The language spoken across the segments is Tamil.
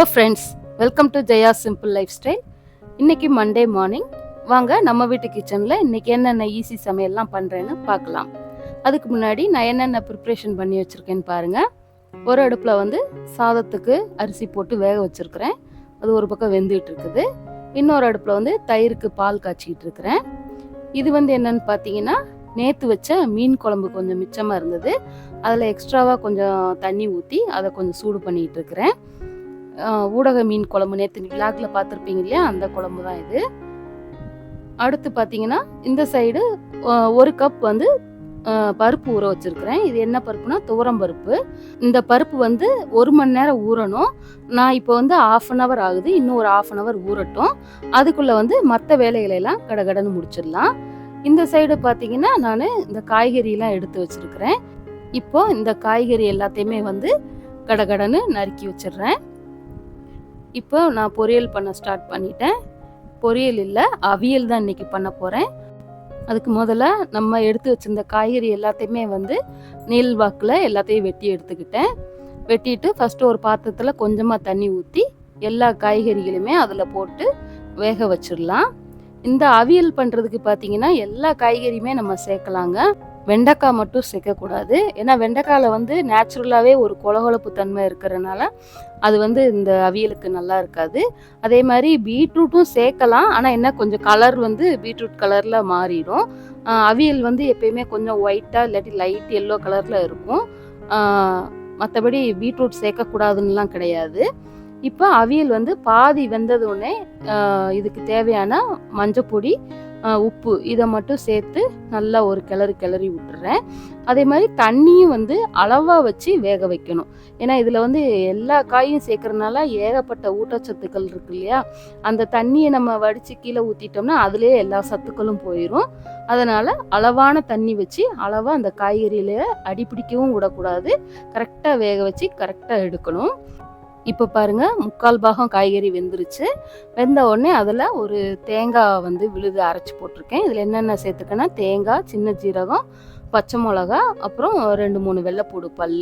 Hello friends welcome to Jaya simple life style இன்னைக்கு மண்டே மார்னிங் வாங்க நம்ம வீட்டு கிச்சனில் இன்னைக்கு என்னென்ன ஈஸி சமையல்லாம் பண்ணுறேன்னு பார்க்கலாம். அதுக்கு முன்னாடி நான் என்னென்ன ப்ரிப்ரேஷன் பண்ணி வச்சுருக்கேன்னு பாருங்கள் ஒரு அடுப்பில் வந்து சாதத்துக்கு அரிசி போட்டு வேக வச்சுருக்கிறேன். அது ஒரு பக்கம் வெந்துகிட்டு இருக்குது. இன்னொரு அடுப்பில் வந்து தயிருக்கு பால் காய்ச்சிக்கிட்டு இருக்கிறேன். இது வந்து என்னன்னு பார்த்தீங்கன்னா நேற்று வச்ச மீன் குழம்பு கொஞ்சம் மிச்சமாக இருந்தது. அதில் எக்ஸ்ட்ராவாக கொஞ்சம் தண்ணி ஊற்றி அதை கொஞ்சம் சூடு பண்ணிகிட்டு இருக்கிறேன். ஊடக மீன் குழம்பு நேற்று விளாக்ல பார்த்துருப்பீங்க இல்லையா? அந்த குழம்பு தான் இது. அடுத்து பார்த்தீங்கன்னா இந்த சைடு ஒரு கப் வந்து பருப்பு ஊற வச்சிருக்கிறேன். இது என்ன பருப்புனா துவரம் பருப்பு. இந்த பருப்பு வந்து ஒரு மணி நேரம் ஊறணும். நான் இப்போ வந்து ஆஃப் அன் ஹவர் ஆகுது. இன்னும் ஒரு ஆஃப் அன் ஹவர் ஊறட்டும். அதுக்குள்ளே வந்து மற்ற வேலைகளை எல்லாம் கடகடன்னு முடிச்சிடலாம். இந்த சைடு பார்த்தீங்கன்னா நான் இந்த காய்கறியெல்லாம் எடுத்து வச்சுருக்கிறேன். இப்போ இந்த காய்கறி எல்லாத்தையுமே வந்து கடகடன்னு நறுக்கி வச்சிடுறேன். இப்போ நான் பொரியல் பண்ண ஸ்டார்ட் பண்ணிட்டேன். பொரியல் இல்லை அவியல் தான் இன்றைக்கி பண்ண போகிறேன் அதுக்கு முதல்ல நம்ம எடுத்து வச்சிருந்த காய்கறி எல்லாத்தையுமே வந்து நீல் வாக்கில் எல்லாத்தையும் வெட்டி எடுத்துக்கிட்டேன். வெட்டிட்டு ஃபஸ்ட்டு ஒரு பாத்திரத்தில் கொஞ்சமாக தண்ணி ஊற்றி எல்லா காய்கறிகளுமே அதில் போட்டு வேக வச்சிடலாம். இந்த அவியல் பண்ணுறதுக்கு பார்த்தீங்கன்னா எல்லா காய்கறியுமே நம்ம சேர்க்கலாங்க. வெண்டைக்காய் மட்டும் சேர்க்கக்கூடாது. ஏன்னா வெண்டைக்காயில் வந்து நேச்சுரலாகவே ஒரு கொலகொலப்பு தன்மை இருக்கிறனால அது வந்து இந்த அவியலுக்கு நல்லா இருக்காது. அதே மாதிரி பீட்ரூட்டும் சேர்க்கலாம். ஆனால் என்ன கொஞ்சம் கலர் வந்து பீட்ரூட் கலரில் மாறிடும். அவியல் வந்து எப்பயுமே கொஞ்சம் ஒயிட்டாக இல்லாட்டி லைட் எல்லோ கலரில் இருக்கும். மற்றபடி பீட்ரூட் சேர்க்கக்கூடாதுன்னெலாம் கிடையாது. இப்போ அவியல் வந்து பாதி வெந்ததுடனே இதுக்கு தேவையான மஞ்சப்பொடி உப்பு இதை மட்டும் சேர்த்து நல்லா ஒரு கிளறு கிளறி விட்டுறேன். அதே மாதிரி தண்ணியும் வந்து அளவாக வச்சு வேக வைக்கணும். ஏன்னா இதில் வந்து எல்லா காயும் சேர்க்கறதுனால ஏகப்பட்ட ஊட்டச்சத்துக்கள் இருக்கு இல்லையா? அந்த தண்ணியை நம்ம வடித்து கீழே ஊற்றிட்டோம்னா அதுலேயே எல்லா சத்துக்களும் போயிடும் அதனால் அளவான தண்ணி வச்சு அளவாக அந்த காய்கறியில அடிப்பிடிக்கவும் விடக்கூடாது. கரெக்டாக வேக வச்சு கரெக்டாக எடுக்கணும். இப்போ பாருங்க முக்கால் பாகம் காய்கறி வெந்துருச்சு. வெந்த உடனே அதில் ஒரு தேங்காய் வந்து விழுது அரைச்சி போட்டிருக்கேன். இதில் என்னென்ன சேர்த்துக்கேன்னா தேங்காய் சின்ன ஜீரகம் பச்சை மிளகா அப்புறம் ரெண்டு மூணு வெள்ளைப்பூடு பல்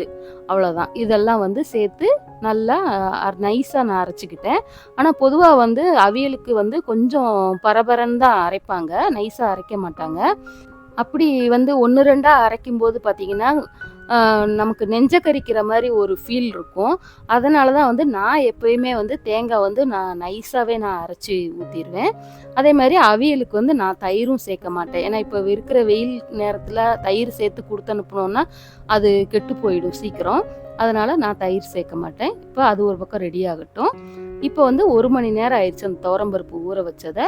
அவ்வளோதான் இதெல்லாம் வந்து சேர்த்து நல்லா நைஸாக நான் அரைச்சிக்கிட்டேன். ஆனால் பொதுவாக வந்து அவியலுக்கு வந்து கொஞ்சம் பரபரன்னு தான் அரைப்பாங்க. நைஸாக அரைக்க மாட்டாங்க. அப்படி வந்து ஒன்று ரெண்டாக அரைக்கும்போது பார்த்தீங்கன்னா நமக்கு நெஞ்ச கரிக்கிற மாதிரி ஒரு ஃபீல் இருக்கும். அதனால தான் வந்து நான் எப்பயுமே வந்து தேங்காய் வந்து நான் நைஸாகவே நான் அரைச்சி ஊற்றிடுவேன் அதே மாதிரி அவியலுக்கு வந்து நான் தயிரும் சேர்க்க மாட்டேன். ஏன்னா இப்போ இருக்கிற வெயில் நேரத்தில் தயிர் சேர்த்து கொடுத்து அனுப்புனோன்னா அது கெட்டு போயிடும் சீக்கிரம். அதனால் நான் தயிர் சேர்க்க மாட்டேன். இப்போ அது ஒரு பக்கம் ரெடி ஆகட்டும். இப்போ வந்து ஒரு மணி நேரம் ஆயிடுச்சு அந்த துவரம்பருப்பு ஊற வச்சதை.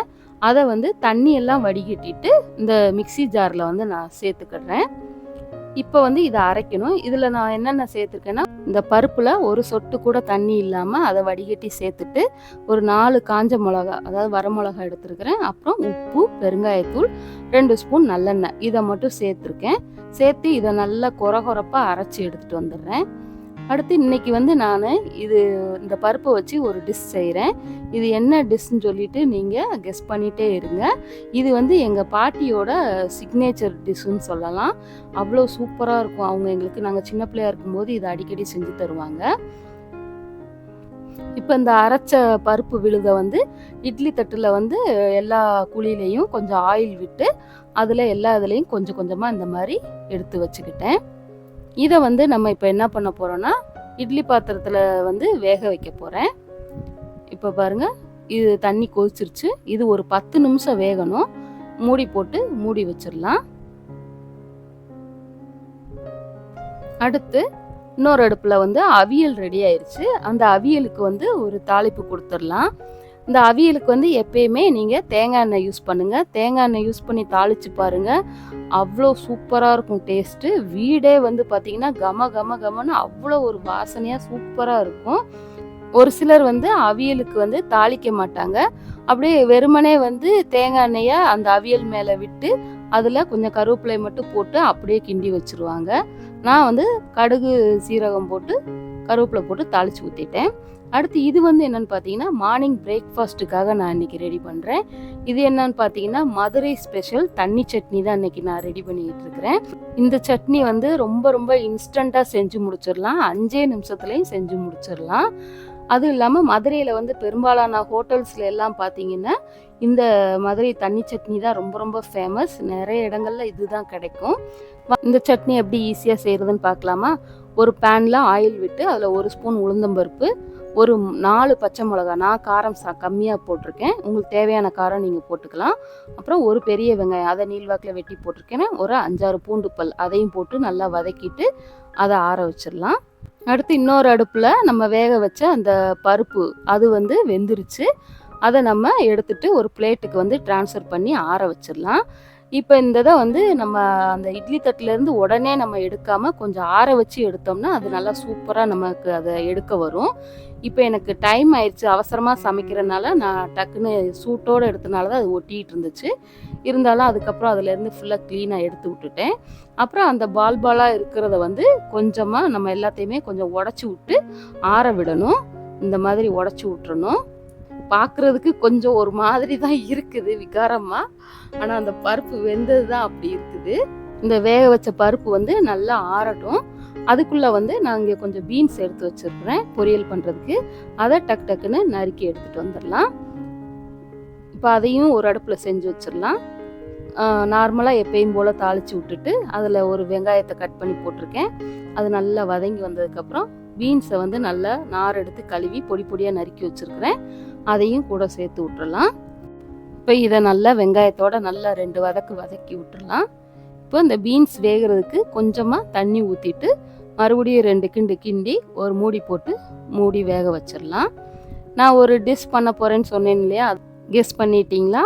அதை வந்து தண்ணியெல்லாம் வடிகட்டிட்டு இந்த மிக்ஸி ஜாரில் வந்து நான் சேர்த்துக்கிடுறேன். இப்போ வந்து இதை அரைக்கணும். இதில் நான் என்னென்ன சேர்த்துருக்கேன்னா இந்த பருப்பில் ஒரு சொட்டு கூட தண்ணி இல்லாமல் அதை வடிகட்டி சேர்த்துட்டு ஒரு நாலு காஞ்ச மிளகா அதாவது வரமிளகா எடுத்துருக்கிறேன். அப்புறம் உப்பு பெருங்காயத்தூள் ரெண்டு ஸ்பூன் நல்லெண்ணெய். இதை மட்டும் சேர்த்துருக்கேன். சேர்த்து இதை நல்லா கொர கொரப்பாக அரைச்சி எடுத்துகிட்டு வந்துடுறேன். அடுத்து இன்னைக்கு வந்து நான் இது இந்த பருப்பை வச்சு ஒரு டிஷ் செய்கிறேன் இது என்ன டிஷ்ன்னு சொல்லிட்டு நீங்கள் கெஸ் பண்ணிகிட்டே இருங்க. இது வந்து எங்கள் பாட்டியோட சிக்னேச்சர் டிஷ்ஷுன்னு சொல்லலாம். அவ்வளோ சூப்பராக இருக்கும். அவங்க எங்களுக்கு நாங்கள் சின்ன பிள்ளையா இருக்கும்போது இதை அடிக்கடி செஞ்சு தருவாங்க. இப்போ இந்த அரைச்ச பருப்பு விழுதை வந்து இட்லி தட்டில் வந்து எல்லா குழியிலையும் கொஞ்சம் ஆயில் விட்டு அதில் எல்லா இதுலேயும் கொஞ்சம் கொஞ்சமாக இந்த மாதிரி எடுத்து வச்சுக்கிட்டேன். இதை வந்து நம்ம இப்போ என்ன பண்ண போகிறோன்னா இட்லி பாத்திரத்தில் வந்து வேக வைக்க போகிறேன் இப்போ பாருங்க இது தண்ணி கொதிச்சிருச்சு. இது ஒரு பத்து நிமிஷம் வேகணும். மூடி போட்டு மூடி வச்சிடலாம். அடுத்து இன்னொரு அடுப்பில் வந்து அவியல் ரெடி ஆயிடுச்சு அந்த அவியலுக்கு வந்து ஒரு தாளிப்பு கொடுத்துடலாம். இந்த அவியலுக்கு வந்து எப்பயுமே நீங்கள் தேங்காய் எண்ணெய் யூஸ் பண்ணுங்கள் தேங்காய் எண்ணெய் யூஸ் பண்ணி தாளிச்சு பாருங்கள் அவ்வளோ சூப்பராக இருக்கும் டேஸ்ட்டு வீடே வந்து பார்த்திங்கன்னா கம கம கமன்னு அவ்வளோ ஒரு வாசனையாக சூப்பராக இருக்கும். ஒரு சிலர் வந்து அவியலுக்கு வந்து தாளிக்க மாட்டாங்க. அப்படியே வெறுமனே வந்து தேங்காய் எண்ணெயை அந்த அவியல் மேலே விட்டு அதில் கொஞ்சம் கருவேப்பிலை மட்டும் போட்டு அப்படியே கிண்டி வச்சுருவாங்க. நான் வந்து கடுகு சீரகம் போட்டு கருவேப்பிலை போட்டு தாளித்து ஊற்றிட்டேன் அடுத்து இது வந்து என்னன்னு பார்த்தீங்கன்னா மார்னிங் பிரேக்ஃபாஸ்ட்டுக்காக நான் இன்றைக்கி ரெடி பண்ணுறேன் இது என்னன்னு பார்த்தீங்கன்னா மதுரை ஸ்பெஷல் தண்ணி சட்னி தான் இன்றைக்கி நான் ரெடி பண்ணிக்கிட்டு இருக்கிறேன். இந்த சட்னி வந்து ரொம்ப ரொம்ப இன்ஸ்டண்ட்டாக செஞ்சு முடிச்சிடலாம். அஞ்சே நிமிஷத்துலையும் செஞ்சு முடிச்சிடலாம். அதுவும் இல்லாமல் மதுரையில் வந்து பெரும்பாலான ஹோட்டல்ஸில் எல்லாம் பார்த்தீங்கன்னா இந்த மதுரை தண்ணி சட்னி தான் ரொம்ப ரொம்ப ஃபேமஸ் நிறைய இடங்கள்ல இதுதான் கிடைக்கும். இந்த சட்னி எப்படி ஈஸியாக செய்கிறதுன்னு பார்க்கலாமா ஒரு பேனில் ஆயில் விட்டு அதில் ஒரு ஸ்பூன் உளுந்தம்பருப்பு ஒரு நாலு பச்சை மிளகா நான் காரம் சா கம்மியாக போட்டிருக்கேன். உங்களுக்கு தேவையான காரம் நீங்கள் போட்டுக்கலாம். அப்புறம் ஒரு பெரிய வெங்காயம் அதை நீள்வாக்கில் வெட்டி போட்டிருக்கேன். ஒரு அஞ்சாறு பூண்டு பல் அதையும் போட்டு நல்லா வதக்கிட்டு அதை ஆற வச்சிடலாம். அடுத்து இன்னொரு அடுப்பில் நம்ம வேக வச்ச அந்த பருப்பு அது வந்து வெந்துருச்சு. அதை நம்ம எடுத்துட்டு ஒரு பிளேட்டுக்கு வந்து ட்ரான்ஸ்ஃபர் பண்ணி ஆற வச்சிடலாம். இப்போ இந்த இதை வந்து நம்ம அந்த இட்லி தட்டிலேருந்து உடனே நம்ம எடுக்காமல் கொஞ்சம் ஆற வச்சு எடுத்தோம்னா அது நல்லா சூப்பராக நமக்கு அதை எடுக்க வரும். இப்போ எனக்கு டைம் ஆயிடுச்சு அவசரமாக சமைக்கிறனால நான் டக்குன்னு சூட்டோடு எடுத்தனால தான் அது ஒட்டிகிட்டு இருந்துச்சு. இருந்தாலும் அதுக்கப்புறம் அதுலேருந்து ஃபுல்லாக க்ளீனாக எடுத்து விட்டுட்டேன். அப்புறம் அந்த பால் பாலாக இருக்கிறத வந்து கொஞ்சமாக நம்ம எல்லாத்தையுமே கொஞ்சம் உடச்சி விட்டு ஆற விடணும். இந்த மாதிரி உடச்சி விட்டுறணும். பார்க்குறதுக்கு கொஞ்சம் ஒரு மாதிரி தான் இருக்குது விகாரமாக ஆனால் அந்த பருப்பு வெந்தது தான் அப்படி இருக்குது. இந்த வேக வச்ச பருப்பு வந்து நல்லா ஆறட்டும். அதுக்குள்ளே வந்து நான் இங்கே கொஞ்சம் பீன்ஸ் எடுத்து வச்சிருக்கிறேன் பொரியல் பண்ணுறதுக்கு அதை டக் டக்குன்னு நறுக்கி எடுத்துகிட்டு வந்துடலாம். இப்போ அதையும் ஒரு அடுப்பில் செஞ்சு வச்சிடலாம். நார்மலாக எப்பயும் போல் தாளித்து விட்டுட்டு அதில் ஒரு வெங்காயத்தை கட் பண்ணி போட்டிருக்கேன். அது நல்லா வதங்கி வந்ததுக்கப்புறம் பீன்ஸை வந்து நல்லா நார் எடுத்து கழுவி பொடி பொடியாக நறுக்கி வச்சுருக்கிறேன். அதையும் கூட சேர்த்து விட்டுறலாம். இப்போ இதை நல்லா வெங்காயத்தோட நல்லா ரெண்டு வதக்கு வதக்கி விட்டுறலாம். இப்போ இந்த பீன்ஸ் வேகிறதுக்கு கொஞ்சமாக தண்ணி ஊற்றிட்டு மறுபடியும் ரெண்டு கிண்டு கிண்டி ஒரு மூடி போட்டு மூடி வேக வச்சிடலாம் நான் ஒரு டிஷ் பண்ண போகிறேன்னு சொன்னேன் இல்லையா? கெஸ் பண்ணிட்டீங்களா?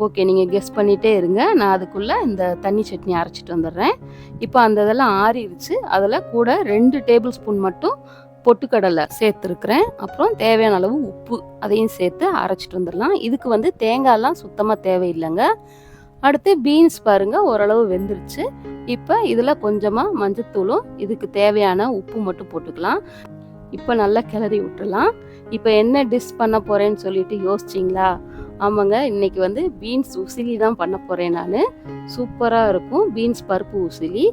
ஓகே நீங்கள் கெஸ் பண்ணிகிட்டே இருங்க. நான் அதுக்குள்ளே இந்த தண்ணி சட்னி அரைச்சிட்டு வந்துடுறேன். இப்போ அந்த இதெல்லாம் ஆறிடுச்சு. அதில் கூட ரெண்டு டேபிள் ஸ்பூன் மட்டும் பொட்டுக்கடலை சேர்த்துருக்குறேன். அப்புறம் தேவையான அளவு உப்பு அதையும் சேர்த்து அரைச்சிட்டு வந்துடலாம். இதுக்கு வந்து தேங்காய்லாம் சுத்தமாக தேவையில்லைங்க. அடுத்து பீன்ஸ் பாருங்க ஓரளவு வெந்துருச்சு. இப்போ இதில் கொஞ்சமாக மஞ்சத்தூளும் இதுக்கு தேவையான உப்பு மட்டும் போட்டுக்கலாம். இப்போ நல்லா கிளறி விட்டுலாம் இப்போ என்ன டிஷ் பண்ண போகிறேன்னு சொல்லிட்டு யோசிச்சிங்களா? ஆமாங்க இன்னைக்கு வந்து பீன்ஸ் உசிலி தான் பண்ண போகிறேன் நான். சூப்பராக இருக்கும். பீன்ஸ் பருப்பு உசிலி.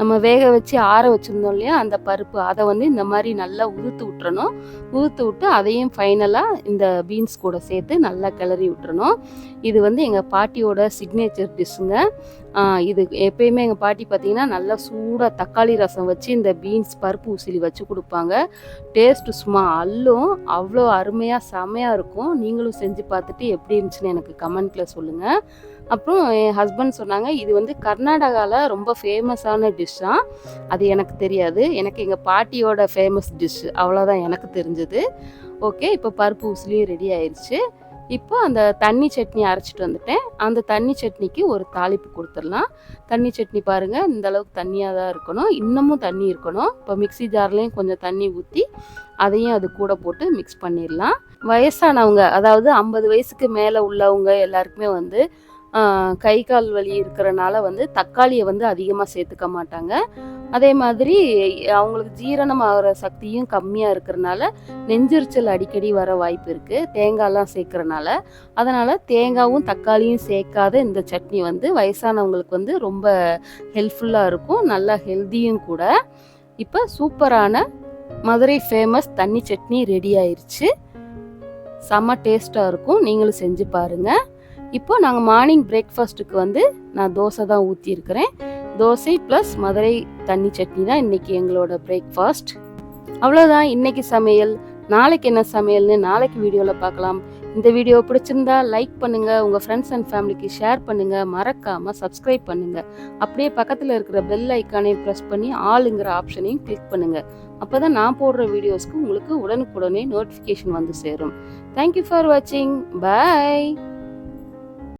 நம்ம வேக வச்சு ஆற வச்சுருந்தோம் இல்லையா அந்த பருப்பு. அதை வந்து இந்த மாதிரி நல்லா உதுத்து விட்டுறணும். உதுத்து விட்டு அதையும் ஃபைனலாக இந்த பீன்ஸ் கூட சேர்த்து நல்லா கிளறி விட்டுறணும். இது வந்து எங்கள் பாட்டியோட சிக்னேச்சர் டிஷ்ஷுங்க இது எப்பயுமே எங்கள் பாட்டி பார்த்தீங்கன்னா நல்லா சூடாக தக்காளி ரசம் வச்சு இந்த பீன்ஸ் பருப்பு உசிலி வச்சு கொடுப்பாங்க. டேஸ்ட்டு சும்மா அல்லும் அவ்வளோ அருமையாக செமையாக இருக்கும். நீங்களும் செஞ்சு பார்த்துட்டு எப்படி இருந்துச்சுன்னு எனக்கு கமெண்ட்டில் சொல்லுங்கள் அப்புறம் என் ஹஸ்பண்ட் சொன்னாங்க இது வந்து கர்நாடகாவில் ரொம்ப ஃபேமஸான டிஷ்ஷாக அது எனக்கு தெரியாது. எனக்கு எங்கள் பாட்டியோட ஃபேமஸ் டிஷ். அவ்வளோதான் எனக்கு தெரிஞ்சது. ஓகே இப்போ பருப்பு உசிலியும் ரெடி ஆயிடுச்சு இப்போ அந்த தண்ணி சட்னி அரைச்சிட்டு வந்துட்டேன். அந்த தண்ணி சட்னிக்கு ஒரு தாளிப்பு கொடுத்துடலாம். தண்ணி சட்னி பாருங்கள் இந்த அளவுக்கு தண்ணியாக தான் இருக்கணும். இன்னமும் தண்ணி இருக்கணும். இப்போ மிக்ஸி ஜார்லேயும் கொஞ்சம் தண்ணி ஊற்றி அதையும் அது கூட போட்டு மிக்ஸ் பண்ணிடலாம். வயசானவங்க அதாவது ஐம்பது வயசுக்கு மேலே உள்ளவங்க எல்லாருக்குமே வந்து கை கால் வலி இருக்கிறனால வந்து தக்காளியை வந்து அதிகமாக சேர்த்துக்க மாட்டாங்க. அதே மாதிரி அவங்களுக்கு ஜீரணம் ஆகிற சக்தியும் கம்மியாக இருக்கிறனால நெஞ்செரிச்சல் அடிக்கடி வர வாய்ப்பு இருக்குது தேங்காய்லாம் சேர்க்கறனால. அதனால் தேங்காவும் தக்காளியும் சேர்க்காத இந்த சட்னி வந்து வயசானவங்களுக்கு வந்து ரொம்ப ஹெல்ப்ஃபுல்லாக இருக்கும். நல்லா ஹெல்த்தியும் கூட. இப்போ சூப்பரான மதுரை ஃபேமஸ் தண்ணி சட்னி ரெடி ஆயிடுச்சு செம்ம டேஸ்ட்டாக இருக்கும். நீங்களும் செஞ்சு பாருங்கள் இப்போது நாங்கள் மார்னிங் பிரேக்ஃபாஸ்ட்டுக்கு வந்து நான் தோசை தான் ஊற்றியிருக்கிறேன் தோசை ப்ளஸ் மதுரை தண்ணி சட்னி தான் இன்றைக்கி எங்களோட பிரேக்ஃபாஸ்ட் அவ்வளோதான் இன்றைக்கி சமையல். நாளைக்கு என்ன சமையல்னு நாளைக்கு வீடியோவில் பார்க்கலாம். இந்த வீடியோ பிடிச்சிருந்தா லைக் பண்ணுங்கள் உங்கள் ஃப்ரெண்ட்ஸ் அண்ட் ஃபேமிலிக்கு ஷேர் பண்ணுங்கள் மறக்காமல் சப்ஸ்கிரைப் பண்ணுங்கள் அப்படியே பக்கத்தில் இருக்கிற பெல் ஐக்கானையும் ப்ரெஸ் பண்ணி ஆளுங்கிற ஆப்ஷனையும் கிளிக் அப்போ தான் நான் போடுற வீடியோஸ்க்கு உங்களுக்கு உடனுக்குடனே நோட்டிஃபிகேஷன் வந்து சேரும். தேங்க்யூ ஃபார் வாட்சிங் பை